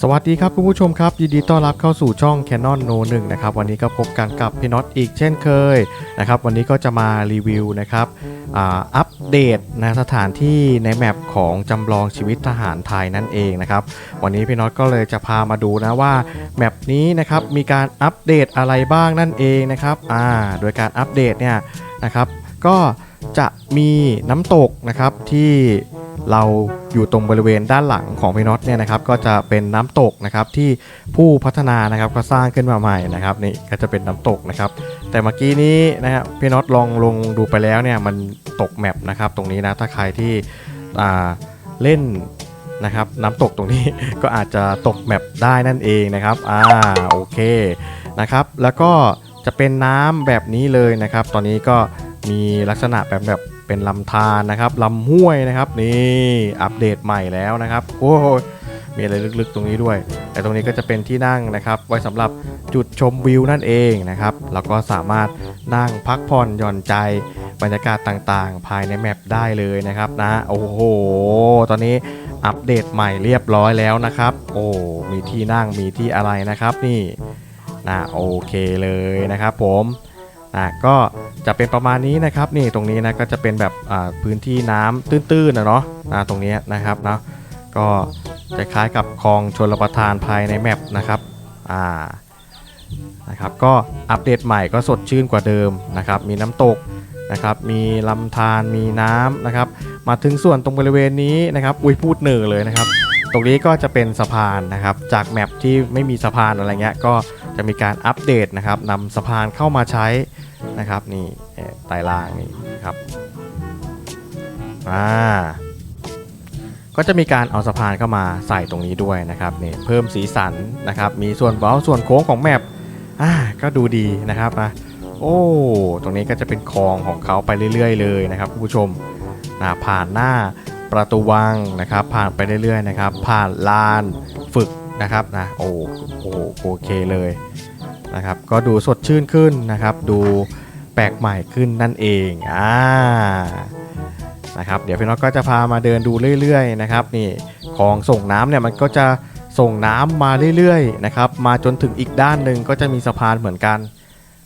สวัสดีครับคุณผู้ชมครับ ยินดีต้อนรับเข้าสู่ช่อง Canon No 1นะครับวันนี้ก็พบกันกับพี่น็อตอีกเช่นเคยนะครับวันนี้ก็จะมารีวิวนะครับอัปเดตนะสถานที่ในแมปของจำลองชีวิตทหารไทยนั่นเองนะครับวันนี้พี่น็อตก็เลยจะพามาดูนะว่าแมปนี้นะครับมีการอัปเดตอะไรบ้างนั่นเองนะครับอ่าโดยการอัปเดตเนี่ยนะครับก็จะมีน้ำตกนะครับที่ เราอยู่ตรงบริเวณด้านหลังของพี่น็อตเนี่ยนะครับก็จะเป็นน้ำตกนะครับที่ผู้พัฒนานะครับก็สร้างขึ้นมาใหม่นะครับนี่ก็จะเป็นน้ำตกนะครับ แต่เมื่อกี้นี้นะครับพี่น็อตลองลงดูไปแล้วเนี่ยมันตกแมปนะครับตรงนี้นะถ้าใครที่เล่นนะครับน้ำตกตรงนี้ก็อาจจะตกแมปได้นั่นเองนะครับอ่าโอเคนะครับ แล้วก็จะเป็นน้ำแบบนี้เลยนะครับ ตอนนี้ก็มีลักษณะแบบแบบ เป็นลำธารนะครับลำห้วยนะครับ นี่อัปเดตใหม่แล้วนะครับ โอ้มีอะไรลึกๆตรงนี้ด้วย แต่ตรงนี้ก็จะเป็นที่นั่งนะครับ ไว้สำหรับจุดชมวิวนั่นเองนะครับ แล้วก็สามารถนั่งพักผ่อนหย่อนใจบรรยากาศต่างๆ ภายในแมปได้เลยนะครับนะ โอ้โห ตอนนี้อัปเดตใหม่เรียบร้อยแล้วนะครับ โอ้ มีที่นั่งมีที่อะไรนะครับนี่นะโอเคเลยนะครับผมนะก็ จะเป็นประมาณนี้นะครับนี่ตรงนี้นะก็จะเป็นแบบพื้นที่น้ำตื้นๆนะเนาะนะตรงนี้นะครับเนาะก็จะคล้ายกับคลองชลประทานภายในแมปนะครับอ่านะครับก็อัปเดตใหม่ก็สดชื่นกว่าเดิมนะครับมีน้ำตกนะครับมีลำธารมีน้ำนะครับมาถึงส่วนตรงบริเวณนี้นะครับอุ้ยพูดเหนือเลยนะครับ ตรงนี้ก็จะเป็นสะพานนะครับจากแมปที่ไม่มีสะพานอะไรเงี้ยก็จะมีการอัปเดตนะครับนำสะพานเข้ามาใช้ นะครับนี่เอ่อไตล่างนี่นะครับอ่าก็จะมีการเอาสะพานเข้ามาใส่ตรงนี้ด้วยนะครับนี่เพิ่มสีสันนะครับ มีส่วนเว้าส่วนโค้งของแมปอ่าก็ดูดีนะครับนะโอ้ตรงนี้ก็จะเป็นคลองของเขาไปเรื่อย ๆ เลยนะครับคุณผู้ชมนะผ่านหน้าประตูวังนะครับ ผ่านไปเรื่อยๆนะครับ ผ่านลานฝึกนะครับนะโอ้โอ้โอเคเลยนะครับ ก็ดูสดชื่นขึ้นนะครับ ดู ปลกใหม่ขึ้นนั่นเองอ่านะครับเดี๋ยวพี่น้องก็จะพามาเดินดูเรื่อยๆนะครับนี่คลองส่งน้ำเนี่ยมันก็จะส่งน้ำมาเรื่อยๆนะครับมาจนถึงอีกด้านหนึ่งก็จะมีสะพานเหมือนกัน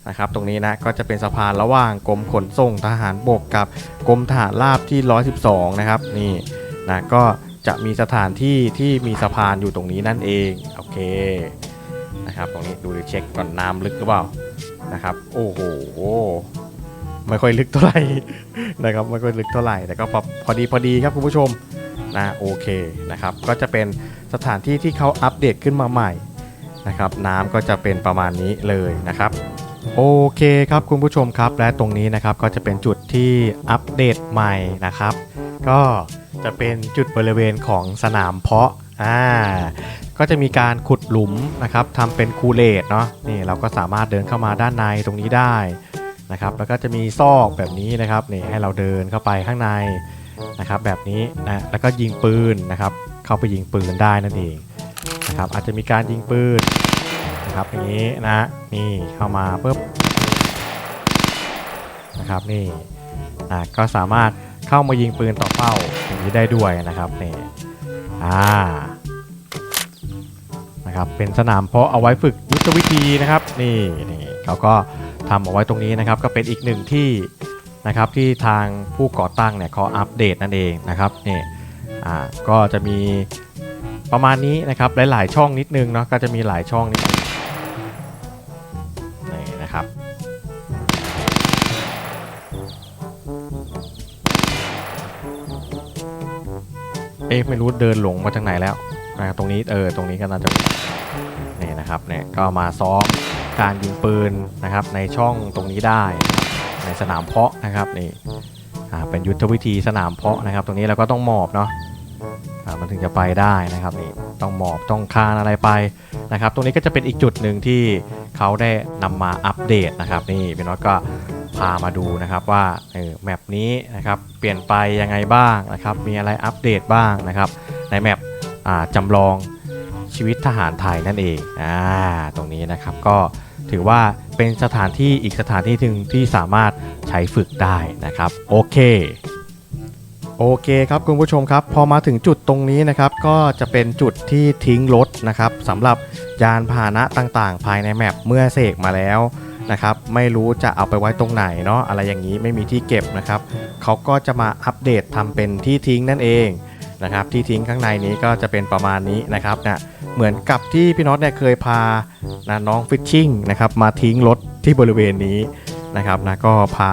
นะครับตรงนี้นะก็จะเป็นสะพานระหว่างกรมขนส่งทหารบกกับกรมทหารราบที่ 112 นะครับนี่นะก็จะมีสถานที่ที่มีสะพานอยู่ตรงนี้นั่นเองโอเคนะครับตรงนี้ดูดิเช็คก่อนน้ำลึกหรือเปล่า นะครับ โอ้โหไม่ค่อยลึกเท่าไหร่นะครับไม่ค่อยลึกเท่าไหร่แต่ก็พอพอดีพอดีครับคุณผู้ชมนะโอเคนะครับก็จะเป็นสถานที่ที่เขาอัปเดตขึ้นมาใหม่นะครับน้ำก็จะเป็นประมาณนี้เลยนะครับโอเคครับคุณผู้ชมครับและตรงนี้นะครับก็จะเป็นจุดที่อัปเดตใหม่นะครับ ก็จะเป็นจุดบริเวณของสนามเพาะอ่า ก็จะมีการขุดหลุมนะครับทำเป็นคูเลตเนาะนี่เราก็สามารถเดินเข้ามาด้านในตรงนี้ได้นะครับแล้วก็จะมีซอกแบบนี้นะครับนี่ให้เราเดินเข้าไปข้างในนะครับแบบนี้นะแล้วก็ยิงปืนนะครับเข้าไปยิงปืนได้นั่นเองนะครับอาจจะมีการยิงปืนนะครับอย่างนี้นะนี่เข้ามาปุ๊บนะครับนี่อะก็สามารถเข้ามายิงปืนต่อเป้าอย่างนี้ได้ด้วยนะครับนี่อ่า นะครับเป็นสนามเพาะเอาไว้ฝึกยุทธวิธีนะครับนี่นี่เขาก็ทำเอาไว้ตรงนี้นะครับก็เป็นอีกหนึ่งที่นะครับที่ทางผู้ก่อตั้งเนี่ยเขาอัปเดตนั่นเองนะครับนี่อ่าก็จะมีประมาณนี้นะครับหลายๆช่องนิดนึงเนาะก็จะมีหลายช่องนิดนึงนี่นะครับเอ๊ะไม่รู้เดินหลงมาจากไหนแล้ว ตรงนี้เออตรงนี้ก็น่าจะนี่นะครับเนี่ยก็มาซ้อมการยิงปืนนะครับในช่องตรงนี้ได้ ในสนามเพาะนะครับนี่อ่าเป็นยุทธวิธีสนามเพาะนะครับ ตรงนี้เราก็ต้องหมอบเนาะอ่ามันถึงจะไปได้นะครับนี่ต้องหมอบต้องคานอะไรไปนะครับ ตรงนี้ก็จะเป็นอีกจุดหนึ่งที่เขาได้นำมาอัปเดตนะครับ นี่พี่น้อยก็พามาดูนะครับว่าเออแมปนี้นะครับเปลี่ยนไปยังไงบ้างนะครับ มีอะไรอัปเดตบ้างนะครับ ในแมป จำลองชีวิตทหารไทยนั่นเองอ่าตรงนี้นะครับก็ถือว่าเป็นสถานที่อีกสถานที่หนึ่งที่สามารถใช้ฝึกได้นะครับ โอเคโอโอเคครับคุณผู้ชมครับ พอมาถึงจุดตรงนี้นะครับก็จะเป็นจุดที่ทิ้งรถนะครับสำหรับยานพาหนะต่างๆ ภายในแมปเมื่อเสกมาแล้วนะครับไม่รู้จะเอาไปไว้ตรงไหนเนาะอะไรอย่างนี้ไม่มีที่เก็บนะครับเขาก็จะมาอัปเดตทำเป็นที่ทิ้งนั่นเอง นะครับที่ทิ้งข้างในนี้ก็จะเป็นประมาณนี้นะครับเนี่ยเหมือนกับที่พี่น็อตเนี่ยเคยพานะน้องฟิชชิ่งนะครับมาทิ้งรถที่บริเวณนี้นะครับนะก็พา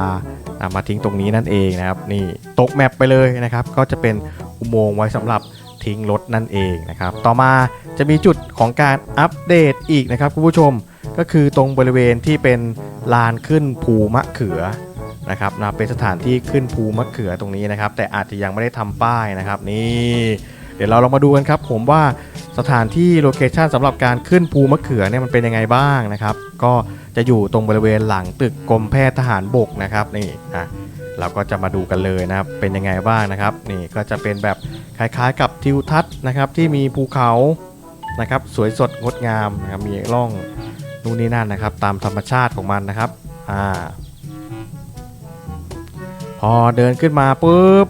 อะมาทิ้งตรงนี้นั่นเองนะครับนี่ตกแมปไปเลยนะครับก็จะเป็นอุโมงค์ไว้สำหรับทิ้งรถนั่นเองนะครับต่อมาจะมีจุดของการอัปเดตอีกนะครับคุณผู้ชมก็คือตรงบริเวณที่เป็นลานขึ้นภูมะเขือ นะครับนะเป็นสถานที่ขึ้นภูมะเขือตรงนี้นะครับ แต่อาจจะยังไม่ได้ทำป้ายนะครับนี่เดี๋ยวเราลองมาดูกันครับ ผมว่าสถานที่โลเคชันสำหรับการขึ้นภูมะเขือเนี่ยมันเป็นยังไงบ้างนะครับ ก็จะอยู่ตรงบริเวณหลังตึกกรมแพทย์ทหารบกนะครับนี่อะเราก็จะมาดูกันเลยนะครับเป็นยังไงบ้างนะครับ นี่ก็จะเป็นแบบคล้ายๆ กับทิวทัศน์นะครับที่มีภูเขานะครับ สวยสดงดงามนะครับมีร่องนู่นนี่นั่นนะครับ ตามธรรมชาติของมันนะครับอ่า พอเดินขึ้นมาปุ๊บ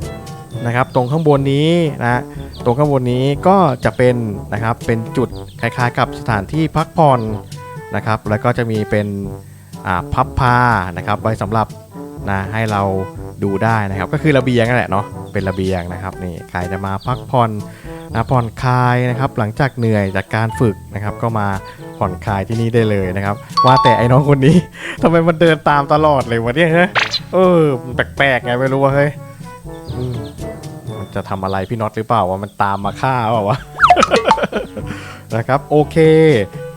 นะครับตรงข้างบนนี้นะตรงข้างบนนี้ก็จะเป็นนะครับเป็นจุดคล้ายๆ กับสถานที่พักผ่อนนะครับแล้วก็จะมีเป็นอ่าพับพานะครับไว้สำหรับนะให้เราดูได้นะครับก็คือระเบียงนั่นแหละเนาะเป็นระเบียงนะครับนี่ใครจะมาพักผ่อนนะผ่อนคลายนะครับหลังจากเหนื่อยจากการฝึกนะครับก็มาผ่อนคลายที่นี่ได้เลยนะครับ ว่าแต่ไอ้น้องคนนี้ทำไมมันเดินตามตลอดเลยวะเนี่ยเฮ้ย เออแปลกๆไงไม่รู้ว่าเฮ้ยอืมมันจะทำอะไรพี่น็อตหรือเปล่าว่ามันตามมาฆ่าเปล่าวะ นะครับโอเค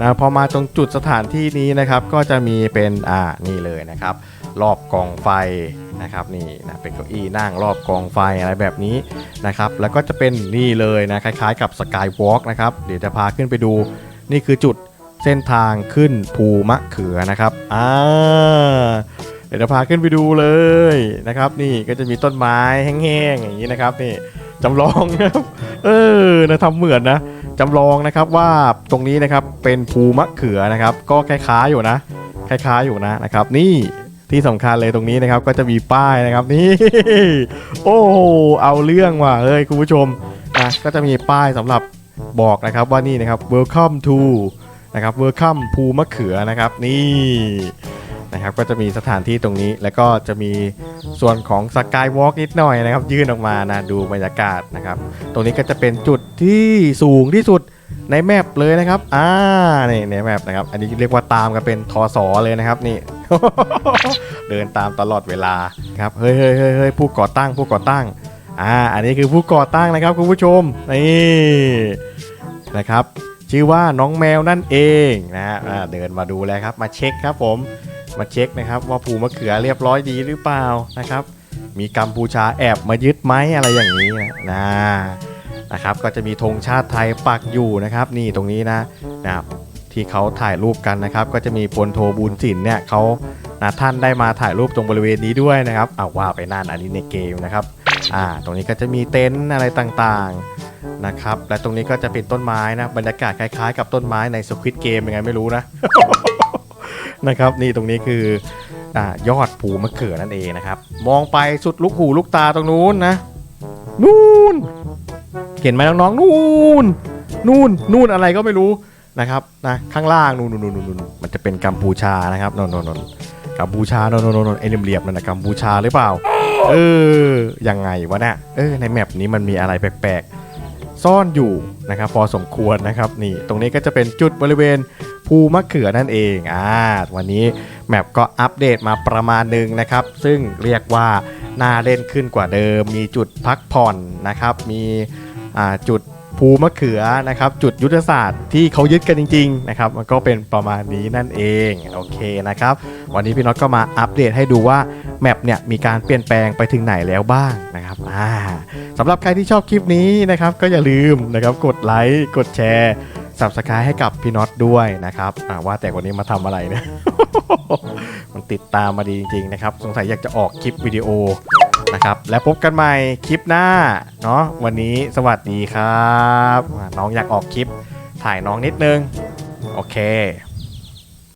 นะพอมาตรงจุดสถานที่นี้นะครับก็จะมีเป็นอ่านี่เลยนะครับ รอบกองไฟนะครับนี่นะเป็นเก้าอี้นั่งรอบกองไฟอะไรแบบนี้นะครับแล้วก็จะเป็นนี่เลยนะคล้ายๆ กับสกายวอล์กนะครับเดี๋ยวจะพาขึ้นไปดู นี่คือจุดเส้นทางขึ้นภูมะเขือนะครับอ่า เดี๋ยวพาขึ้นไปดูเลยนะครับ นี่ก็จะมีต้นไม้แห้งๆอย่างนี้นะครับนี่จำลองนะครับเออนะทำเหมือนนะจำลองนะครับว่าตรงนี้นะครับเป็นภูมะเขือนะครับ ก็คล้ายๆอยู่นะคล้ายๆอยู่นะนะครับ นี่ที่สำคัญเลยตรงนี้นะครับก็จะมีป้ายนะครับนี่โอ้เอาเรื่องว่ะเฮ้ยคุณผู้ชมนะก็จะมีป้ายสำหรับบอกนะครับว่านี่นะครับ welcome to นะครับ welcome ภูมะเขือนะครับนี่ นะครับก็จะมีสถานที่ตรงนี้ แล้วก็จะมีส่วนของสกายวอล์กนิดหน่อยนะครับ ยื่นออกมานะดูบรรยากาศนะครับ ตรงนี้ก็จะเป็นจุดที่สูงที่สุดในแมปเลยนะครับ อ่านี่ในแมปนะครับ อันนี้เรียกว่าตามกันเป็นทอสอเลยนะครับนี่ เดินตามตลอดเวลาครับ เฮ้ยเฮ้ยเฮ้ยเฮ้ยผู้ก่อตั้ง ผู้ก่อตั้ง อ่า อันนี้คือผู้ก่อตั้งนะครับคุณผู้ชม นี่นะครับ ชื่อว่าน้องแมวนั่นเองนะฮะเดินมาดูแลครับ มาเช็คครับผม มาเช็คนะครับ ว่าภูมะเขือเรียบร้อยดีหรือเปล่านะครับ มีกัมพูชาแอบมายึดไหมอะไรอย่างนี้นะนะครับ ก็จะมีธงชาติไทยปักอยู่นะครับ นี่ตรงนี้นะนะครับที่เขาถ่ายรูปกันนะครับ ก็จะมีพลโทบูญสินเนี่ยเขานะท่านได้มาถ่ายรูปตรงบริเวณนี้ด้วยนะครับเอาว่าไปนั่นอันนี้ในเกมนะครับอ่าตรงนี้ก็จะมีเต็นท์อะไรต่างๆนะครับ และตรงนี้ก็จะเป็นต้นไม้นะบรรยากาศคล้ายๆ กับต้นไม้ในสควิตเกมยังไงไม่รู้นะ นะครับ นี่ตรงนี้คืออยอดภูมะเขือนั่นเองนะครับ มองไปสุดลูกหูลูกตาตรงนู้นนะ นู่น เห็นไหมน้องๆ นู่น นู่น นู่นอะไรก็ไม่รู้นะครับนะข้างล่างนู่นนู่นนู่นนู่นมันจะเป็นกัมพูชานะครับนนนนกัมพูชานนนนไอ้เหลี่ยมนั่นนะกัมพูชาหรือเปล่า เออยังไงวะเนี่ยเออในแมปนี้มันมีอะไรแปลกๆซ่อนอยู่นะครับพอสมควรนะครับนี่ตรงนี้ก็จะเป็นจุดบริเวณ ภูมะเขือนั่นเองอ่าวันนี้แมปก็อัปเดตมาประมาณหนึ่งนะครับ ซึ่งเรียกว่าน่าเล่นขึ้นกว่าเดิม มีจุดพักผ่อนนะครับ มีจุดภูมะเขือนะครับ จุดยุทธศาสตร์ที่เขายึดกันจริงๆนะครับ มันก็เป็นประมาณนี้นั่นเองโอเคนะครับ วันนี้พี่น็อตก็มาอัปเดตให้ดูว่าแมปเนี่ยมีการเปลี่ยนแปลงไปถึงไหนแล้วบ้างนะครับอ่าสำหรับใครที่ชอบคลิปนี้นะครับ ก็อย่าลืมนะครับกดไลค์กดแชร์ subscribe ให้กับพี่น็อตด้วยนะครับว่าแต่วันนี้มาทำอะไรเนี่ยมันติดตามมาดีจริงๆนะครับสงสัยอยากจะออกคลิปวิดีโอนะครับแล้วพบกันใหม่คลิปหน้าเนาะวันนี้สวัสดีครับ น้องอยากออกคลิปถ่ายน้องนิดนึง โอเค